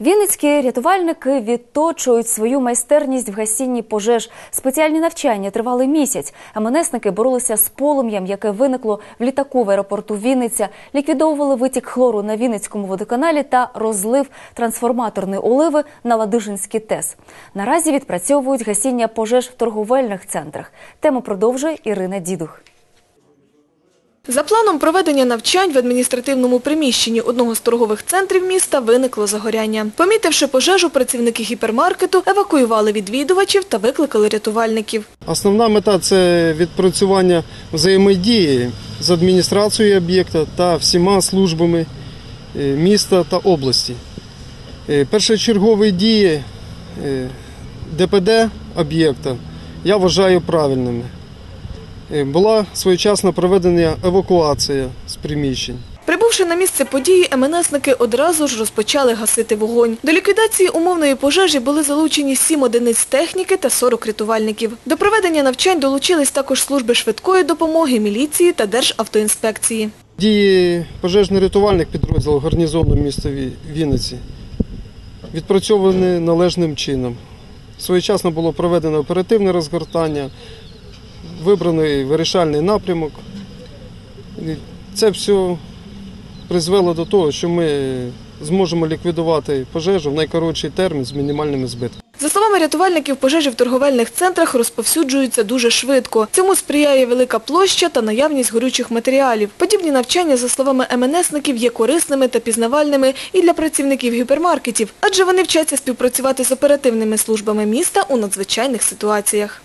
Вінницькі рятувальники відточують свою майстерність в гасінні пожеж. Спеціальні навчання тривали місяць. МНСники боролися з полум'ям, яке виникло в літаку в аеропорту Вінниця, ліквідовували витік хлору на Вінницькому водоканалі та розлив трансформаторної оливи на Ладижинський ТЕС. Наразі відпрацьовують гасіння пожеж в торговельних центрах. Тему продовжує Ірина Дідух. За планом проведення навчань в адміністративному приміщенні одного з торгових центрів міста виникло загоряння. Помітивши пожежу, працівники гіпермаркету евакуювали відвідувачів та викликали рятувальників. Основна мета це відпрацювання взаємодії з адміністрацією об'єкта та всіма службами е, міста та області. Е, Першочергові дії е, ДПД об'єкта я вважаю правильними. Е, Була своєчасно проведена евакуація з приміщень. Прибувши на місце події, МНСники одразу ж розпочали гасити вогонь. До ліквідації умовної пожежі були залучені 7 одиниць техніки та 40 рятувальників. До проведення навчань долучились також служби швидкої допомоги, міліції та Державтоінспекції. Дії пожежно-рятувальних підрозділів гарнізону міста Вінниці відпрацьовані належним чином. Своєчасно було проведено оперативне розгортання, вибраний вирішальний напрямок. Це все призвело до того, що ми зможемо ліквідувати пожежу в найкоротший термін з мінімальними збитками. За словами рятувальників, пожежі в торговельних центрах розповсюджуються дуже швидко. Цьому сприяє велика площа та наявність горючих матеріалів. Подібні навчання, за словами МНСників, є корисними та пізнавальними і для працівників гіпермаркетів, адже вони вчаться співпрацювати з оперативними службами міста у надзвичайних ситуаціях.